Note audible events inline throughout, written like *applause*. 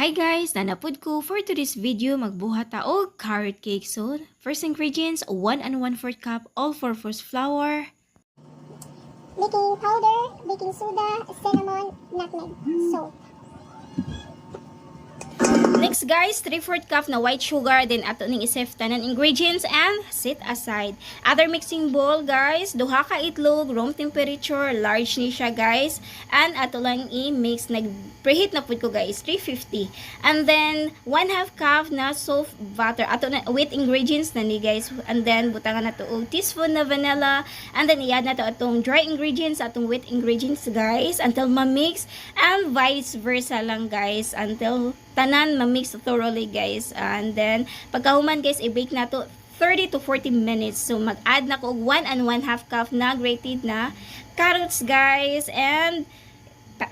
Hi guys! Nanapod ko for today's video magbuhat ta og carrot cake. So, first ingredients, 1 and 1 4 cup all-purpose flour, baking powder, baking soda, cinnamon, nutmeg, salt. Next guys, 3 4 cup na white sugar, then ato ning isef tanan ingredients and set aside. Other mixing bowl guys, duha ka itlog, room temperature, large ni siya guys. And ato lang i-mix, nag-preheat na pud ko guys, 350. And then, 1 half cup na soft butter, ato na with ingredients na ni guys. And then, butangan na to og teaspoon na vanilla. And then, i-add na to atong dry ingredients, atong wet ingredients guys, until ma-mix. And vice versa lang guys, until tanan ma-mix thoroughly guys. And then pagkahuman guys i-bake na to 30 to 40 minutes. So mag-add na ko og 1 and 1 half cup na grated na carrots guys. And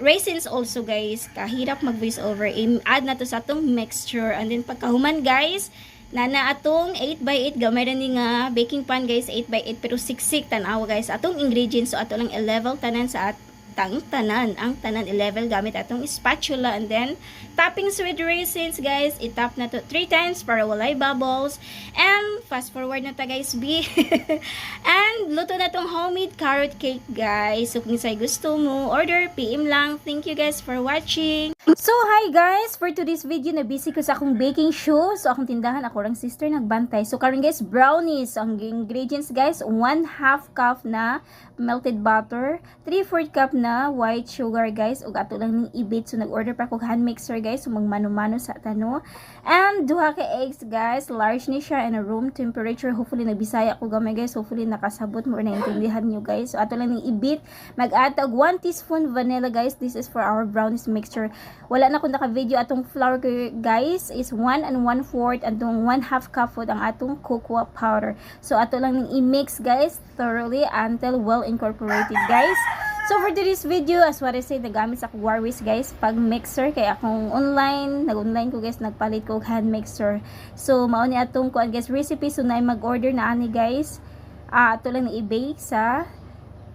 raisins also guys. Kahirap mag voice over. I-add na to sa atong mixture. And then pagkahuman guys Nana atong 8x8 gamay ra ni nga baking pan guys 8x8 pero siksik tanaw guys. Atong ingredients so ato lang i-level tanan sa at tang tanan ang tanan i-level gamit atong spatula and then toppings with raisins guys itap na to 3 times para walay bubbles and fast forward na ta guys B *laughs* and luto na tong homemade carrot cake guys so kung say gusto mo order PM lang thank you guys for watching So, hi guys! For today's video, na busy ko sa akong baking show. So, akong tindahan, ako lang sister nagbantay. So, karon guys, brownies. Ang ingredients guys, 1 half cup na melted butter, 3 4 cup na white sugar guys, ug ato lang ning ibit. So, nag-order pa ko hand mixer guys, so magmano-mano sa tano. And, duha ka eggs guys, large ni siya and a room temperature. Hopefully, nagbisaya ko gamay guys. Hopefully, nakasabot mo or naintindihan nyo guys. So, ato lang ning ibit. Mag-add og 1 teaspoon vanilla guys. This is for our brownies mixture wala na ko naka-video atong flour guys is 1 and 1 fourth atong 1 half cup food ang atong cocoa powder so ato lang ning i-mix guys thoroughly until well incorporated guys so for today's video as what I say nagamit sa Warwiz guys pag mixer. Kay akong online nag-online ko guys nagpalit ko hand mixer. So mao ni atong kuan guys recipe. So na mag-order na ani guys. Ah ato lang ni i-bake sa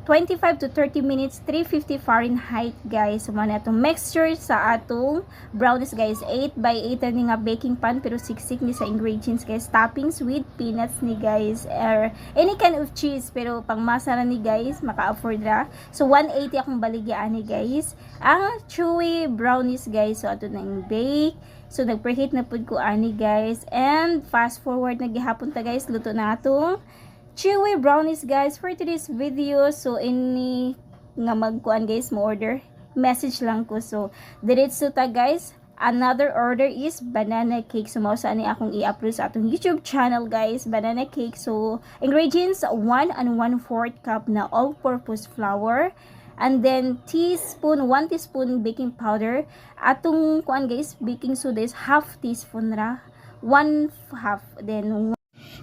25 to 30 minutes 350 Fahrenheit guys. So man atong mixture sa atong brownies guys. 8 by 8 ni nga baking pan pero siksik ni sa ingredients guys. Toppings with peanuts ni guys. Or any kind of cheese pero pang masa na ni guys. Maka-afford ra. So 180 akong baligyan ni guys. Ang chewy brownies guys. So ato na yung bake. So, nag-preheat na pud ko ani guys. And, fast forward na gihapon ta guys. Luto na atong chewy brownies guys for today's video. So any nga magkuan guys mo order message lang ko. So diretso ta guys. Another order is banana cake. So mao sa ani akong i-upload sa atong YouTube channel guys. Banana cake. So ingredients 1 and 1 4 cup na all purpose flour. And then teaspoon 1 teaspoon baking powder. Atong kuan guys baking soda is half teaspoon ra. 1 half then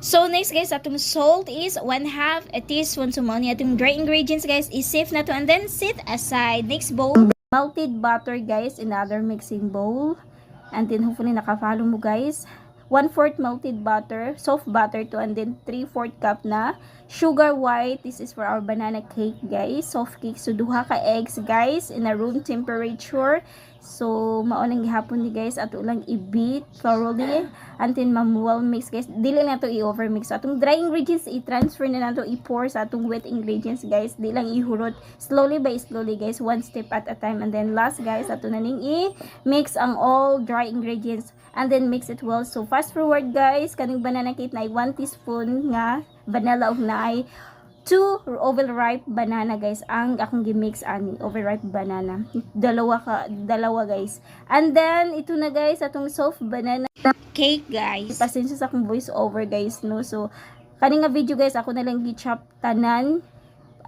So next guys, atong salt is 1 half a teaspoon. So atong dry ingredients guys, is-sieve na to and then sit aside. Next bowl, melted butter guys, another mixing bowl. And then hopefully naka-follow mo guys. 1 4 melted butter, soft butter to and then 3 4 cup na sugar white. This is for our banana cake guys, soft cake. So duha ka eggs guys in a room temperature. So, maunang gihapon ni guys ato lang i-beat thoroughly until ma-well mix guys. Dili lang to i-overmix. So, atong dry ingredients i-transfer na nato i-pour sa atong wet ingredients guys. Di lang ihurot slowly by slowly guys, one step at a time. And then last guys, ato na ning i-mix ang all dry ingredients and then mix it well. So, fast forward guys, kaning banana cake na 1 teaspoon nga vanilla of na 2 overripe banana guys. Ang akong gimix ani overripe banana. Dalawa ka dalawa guys. And then ito na guys atong soft banana. Cake guys. Pasensya sa akong voice over guys no? So kani nga video guys ako na lang gi-chop tanan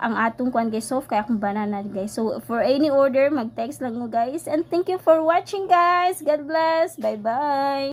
ang atong kuan guys soft kaya akong banana guys. So for any order mag-text lang mo guys. And thank you for watching guys. God bless. Bye bye